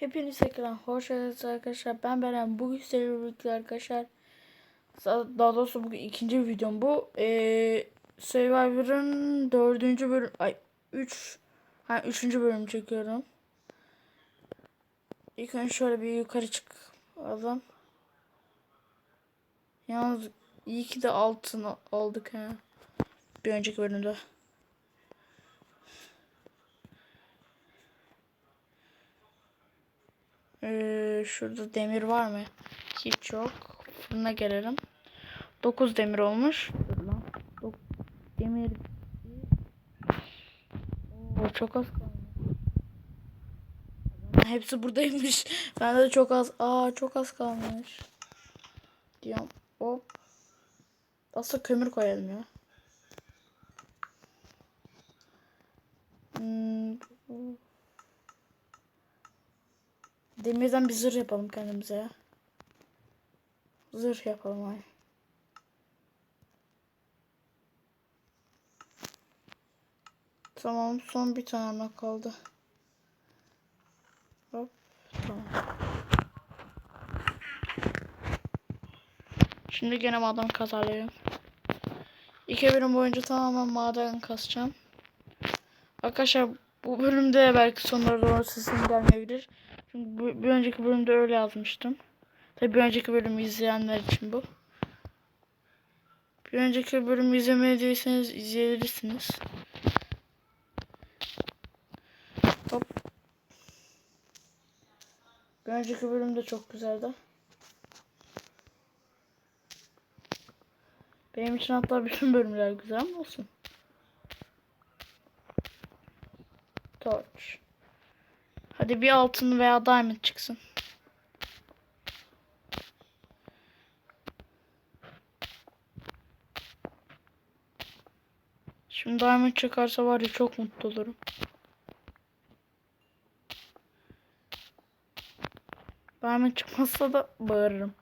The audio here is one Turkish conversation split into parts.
Hepiniz tekrar hoş geldiniz arkadaşlar. Ben Beren. Bugün birlikte arkadaşlar. Daha doğrusu bugün ikinci videom bu. Ee, Survivor'ın dördüncü bölüm. Ay üç. Ha üçüncü bölüm çekiyorum. İlk önce şöyle bir yukarı çıkalım. Yalnız iyi ki de altın aldık ha. Bir önceki bölümde. Ee, şurada demir var mı? Hiç yok. Fırına gelelim. 9 demir olmuş. Dur demir. Oo, çok az kalmış. Hepsi buradaymış. Bende de çok az. Aa çok az kalmış. Diyorum. Hop. Aslında kömür koyalım ya. Hmm. Demirden bir zırh yapalım kendimize ya. Zırh yapalım ay. Tamam son bir tane kaldı. Hop tamam. Şimdi gene maden kazarlayalım. İki bölüm boyunca tamamen maden kasacağım. Arkadaşlar bu bölümde belki sonlara doğru sesim gelmeyebilir. Çünkü bu, bir önceki bölümde öyle yazmıştım. Tabi bir önceki bölümü izleyenler için bu. Bir önceki bölümü izlemediyseniz izleyebilirsiniz. Hop. Bir önceki bölüm de çok güzeldi. Benim için hatta bütün bölümler güzel mi olsun? Torch. Hadi bir altın veya diamond çıksın. Şimdi diamond çıkarsa var ya çok mutlu olurum. Diamond çıkmazsa da bağırırım.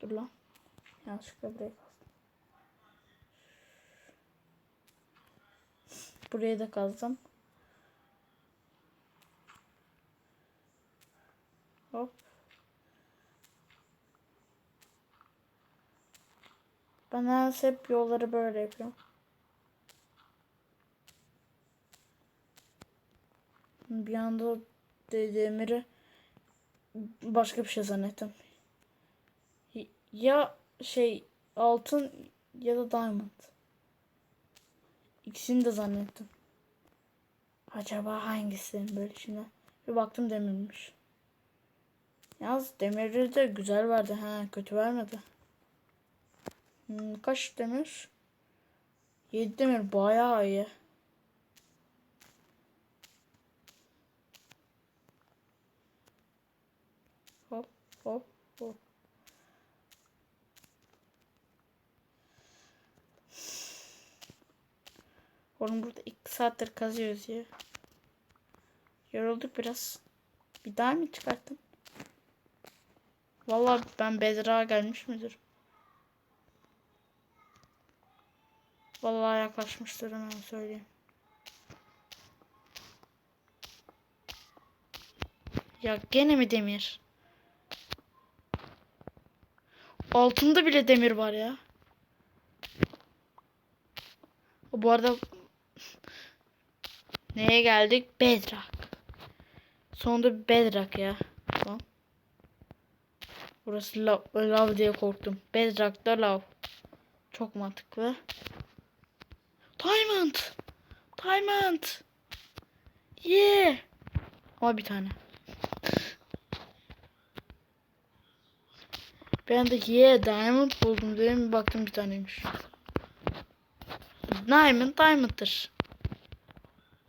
Dur lan. Yanlışlıkla buraya kastım. Buraya da kazdım. Hop. Ben neredeyse hep yolları böyle yapıyorum. Bir anda de- demiri başka bir şey zannettim. Ya şey altın ya da diamond. İkisini de zannettim. Acaba hangisi böyle şimdi? Bir baktım demirmiş. Yalnız demiri de güzel verdi. Ha kötü vermedi. Hmm, kaç demir? 7 demir bayağı iyi. Hop hop hop. Oğlum burada 2 saattir kazıyoruz ya. Yorulduk biraz. Bir daha mı çıkarttın? Vallahi ben Bedra gelmiş midir? Vallahi yaklaşmıştır hemen söyleyeyim. Ya gene mi demir? Altında bile demir var ya. Bu arada neye geldik? Bedrock. Sonunda Bedrock ya. Lan. Burası lav, lav diye korktum. Bedrock'ta lav. Çok mantıklı. Diamond. Diamond. Yeah. Ama bir tane. Ben de yeah diamond buldum dedim bir baktım bir taneymiş. Diamond diamond'dır.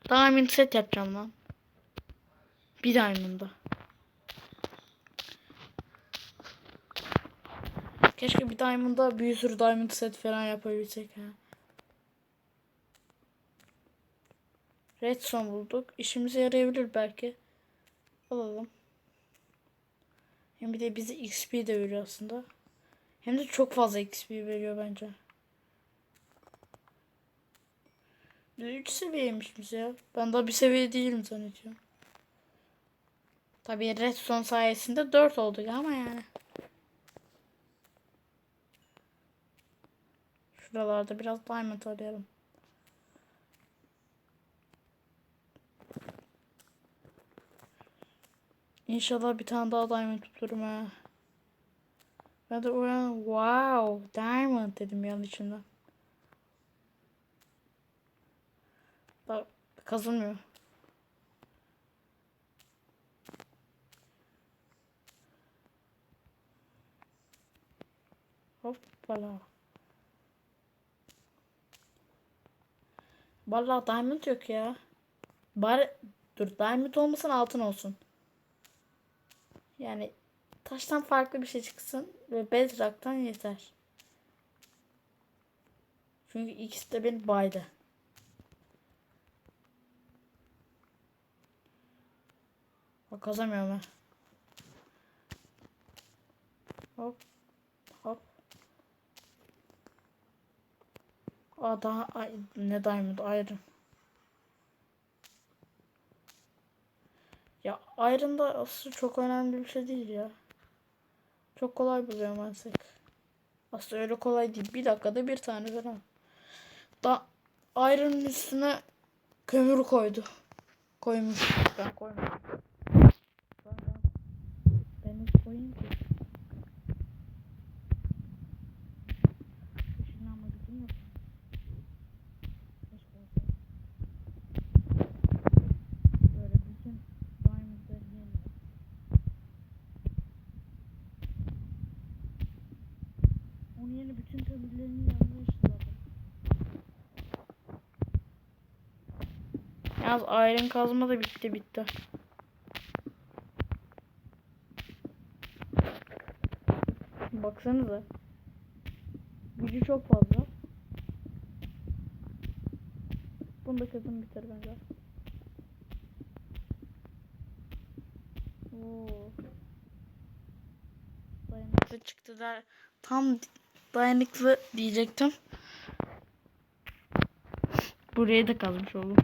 Diamond set yapacağım lan. Bir diamond'da. Keşke bir diamond'da bir sürü diamond set falan yapabilsek ha. Redstone bulduk. İşimize yarayabilir belki. Alalım. Hem bir de bize XP de veriyor aslında. Hem de çok fazla XP veriyor bence. 3 seviyeymişmiş ya. Ben daha bir seviye değilim zannediyorum. Tabii redstone sayesinde 4 olduk ama yani. Şuralarda biraz diamond arayalım. İnşallah bir tane daha diamond tuturum ha. Ben de uyan wow diamond dedim yan Bak kazılmıyor. Hoppala. Vallahi diamond yok ya. Bari dur diamond olmasın altın olsun. Yani taştan farklı bir şey çıksın ve bedrock'tan yeter. Çünkü ikisi de beni baydı. Bak kazamıyorum ha. Hop. Hop. Aa daha ay, ne diamond iron. Ya iron da aslında çok önemli bir şey değil ya. Çok kolay buluyorum artık. Aslında öyle kolay değil. Bir dakikada bir tane falan. Da iron'ın üstüne kömür koydu. Koymuş. Ben koymadım. Ben, ben, ben hiç koyayım ki. Işınlanma gücüm yok. Keşke olsa. Böyle bütün diamondları yeniyor. Onun yerine bütün kömürlerini yanına ışınladım. Yalnız iron kazma da bitti bitti. Baksanıza. Gücü çok fazla. Bunu da kızım biter bence. Oo. Dayanıklı çıktı der. Tam dayanıklı diyecektim. Buraya da kazmış oldum.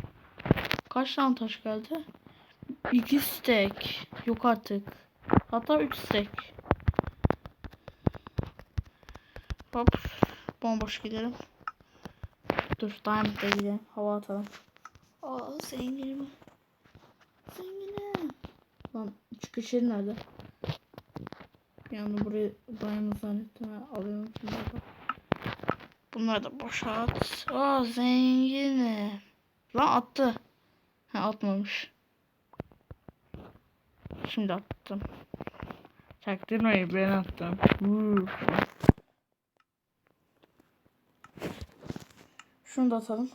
Kaç tane taş geldi? İki stek. Yok artık. Hatta üç stek. Hop. Bomboş gidelim. Dur Diamond'da gidelim. Hava atalım. Aa zenginim. Zenginim. Lan yeri nerede? Yani burayı Diamond zannettim. Ha, alıyorum da. Bunları da boşalt. Aa zenginim. Lan attı. Ha atmamış. Şimdi attım. Çaktırmayın ben attım. Vuu. Şunu da atalım.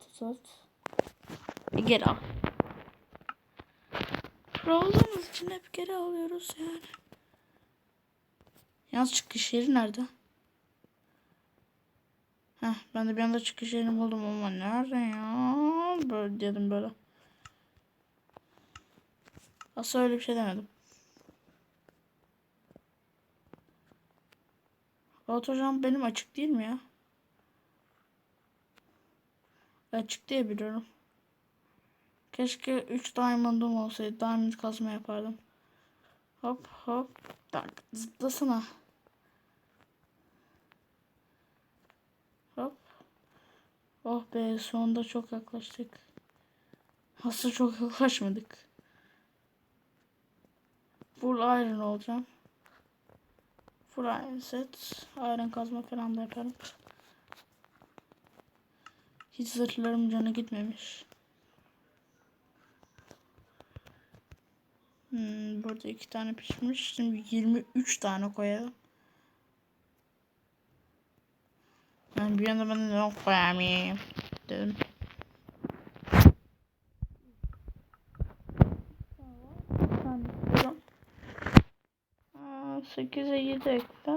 Tut at. Geri al. Pro olduğumuz için hep geri alıyoruz yani. Yalnız çıkış yeri nerede? Heh, ben de bir anda çıkış yerini buldum ama nerede ya? Böyle dedim böyle. Aslında öyle bir şey demedim. Hocam benim açık değil mi ya? Açık diye biliyorum. Keşke 3 diamond'um olsaydı. Diamond kazma yapardım. Hop hop. Tak zıplasana. Hop. Oh be sonunda çok yaklaştık. Aslında çok yaklaşmadık. Full iron olacağım. Full iron set. Iron kazma falan da yaparım. Hiç zırhlarım canı gitmemiş. Hmm, burada iki tane pişmiş. Şimdi 23 tane koyalım. Yani bir anda ben yok koyamayayım dedim. Aa, 8'e 7 ekle.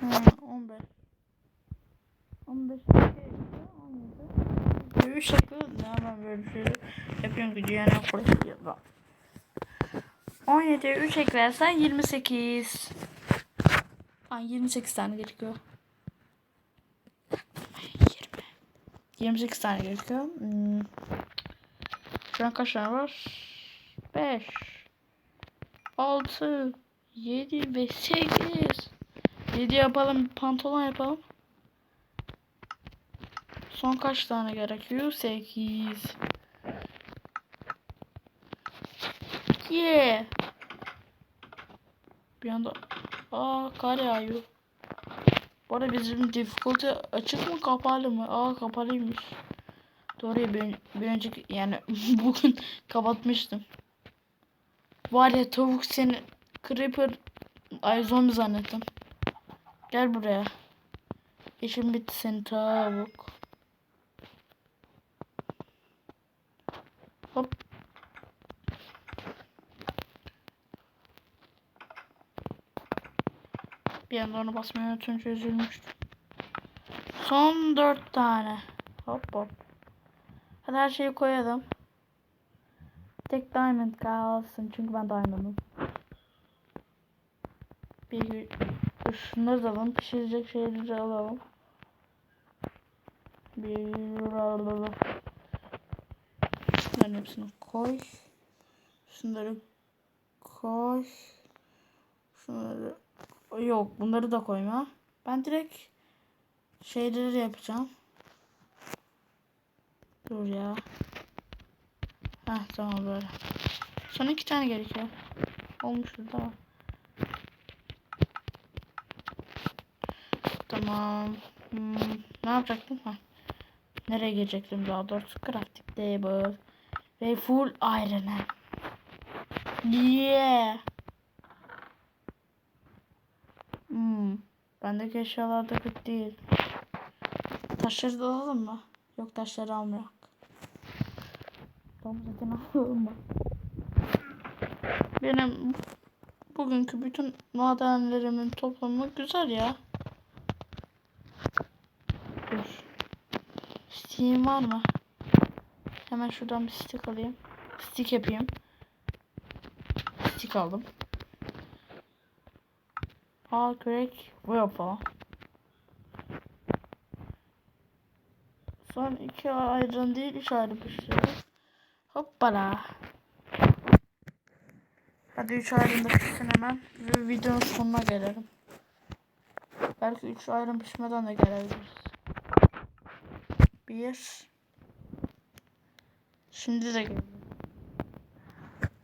Ha, 15. 15 ekle 17. 3 ekle. Ne ben böyle bir şey yapıyorum ki yani burası yapalım. 17'ye 3 eklersen 28. Ay 28 tane gerekiyor. 28 tane gerekiyor. Hmm. Şu an kaç tane var? 5 6 7 ve 8 7 yapalım. Pantolon yapalım. Son kaç tane gerekiyor? 8 Yeah. Bir anda Aa kar yağıyor. Bu arada bizim difficulty açık mı kapalı mı? Aa kapalıymış. Doğru ya bir, bir önceki yani bugün kapatmıştım. Var ya tavuk seni creeper ay zombi zannettim. Gel buraya. İşim bitti senin tavuk. Hop. Bir anda onu basmayı unutunca üzülmüştüm. Son dört tane. Hop hop. Hadi her şeyi koyalım. Tek diamond kalsın çünkü ben diamond'ım. Bir şunları alalım. Pişirecek şeyleri alalım. Bir alalım. Şunların hepsini koy. Şunları koy. Şunları yok bunları da koyma. Ben direkt şeyleri yapacağım. Dur ya. Heh tamam böyle. Son iki tane gerekiyor. Olmuştur tamam. Tamam. Hmm, ne yapacaktım? Ha. Nereye girecektim daha doğrusu? Crafting table. Ve full iron. Yeah. Hmm. Bendeki eşyalar da kötü değil. Taşları da alalım mı? Yok taşları almıyor. Tamam zaten alalım mı? Benim bugünkü bütün madenlerimin toplamı güzel ya. Dur. Steam var mı? Hemen şuradan bir stick alayım. Stick yapayım. Stick aldım. Aa kürek. Bu yap falan. Son iki ayrı değil, üç ayrı pişiriyoruz. Hoppala. Hadi üç ayrım da pişsin hemen. Ve videonun sonuna gelelim. Belki üç ayrım pişmeden de gelebiliriz. Bir. Şimdi de gelelim.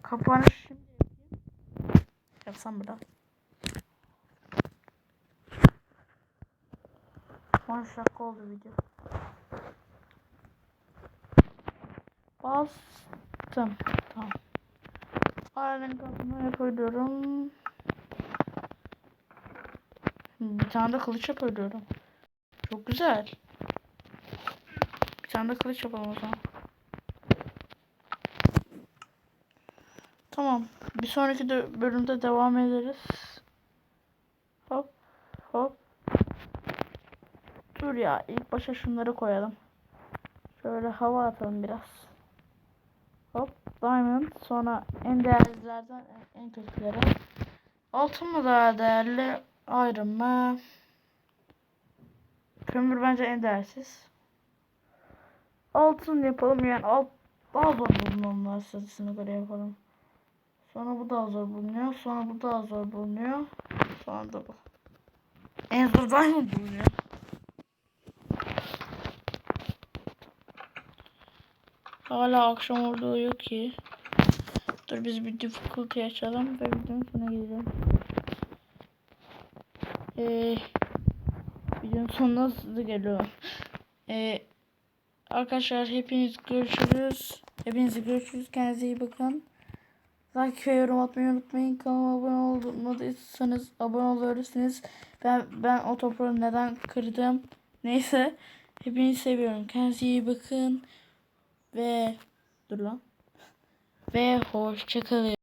Kapanış şimdi yapayım. Yapsam burada. 13 dakika oldu video. Bastım. Tamam. Ailenin kapını koyuyorum. Bir tane de kılıç yapıyorum. Çok güzel. Bir tane de kılıç yapalım o zaman. Tamam. Bir sonraki de bölümde devam ederiz. Hop hop. Dur ya ilk başa şunları koyalım. Şöyle hava atalım biraz. Hop diamond sonra en değerlilerden en- kötüleri. Altın mı daha değerli? Iron mı? Kömür bence en değersiz. Altın yapalım yani alt daha zor bulunanlar sırasına göre yapalım. Sonra bu daha zor bulunuyor. Sonra bu daha zor bulunuyor. Sonra da bu. En zor diamond bulunuyor. Hala akşam orada yok ki. Dur biz bir difficulty açalım ve videonun sonuna gidelim. Ee, videonun sonuna hızlı geliyor. Ee, arkadaşlar hepiniz görüşürüz. Hepinizi görüşürüz. Kendinize iyi bakın. Like ve yorum atmayı unutmayın. Kanalıma abone olmadıysanız abone olabilirsiniz. Ben ben o toprağı neden kırdım? Neyse. Hepinizi seviyorum. Kendinize iyi bakın. Ve dur lan. Ve hoşçakalın.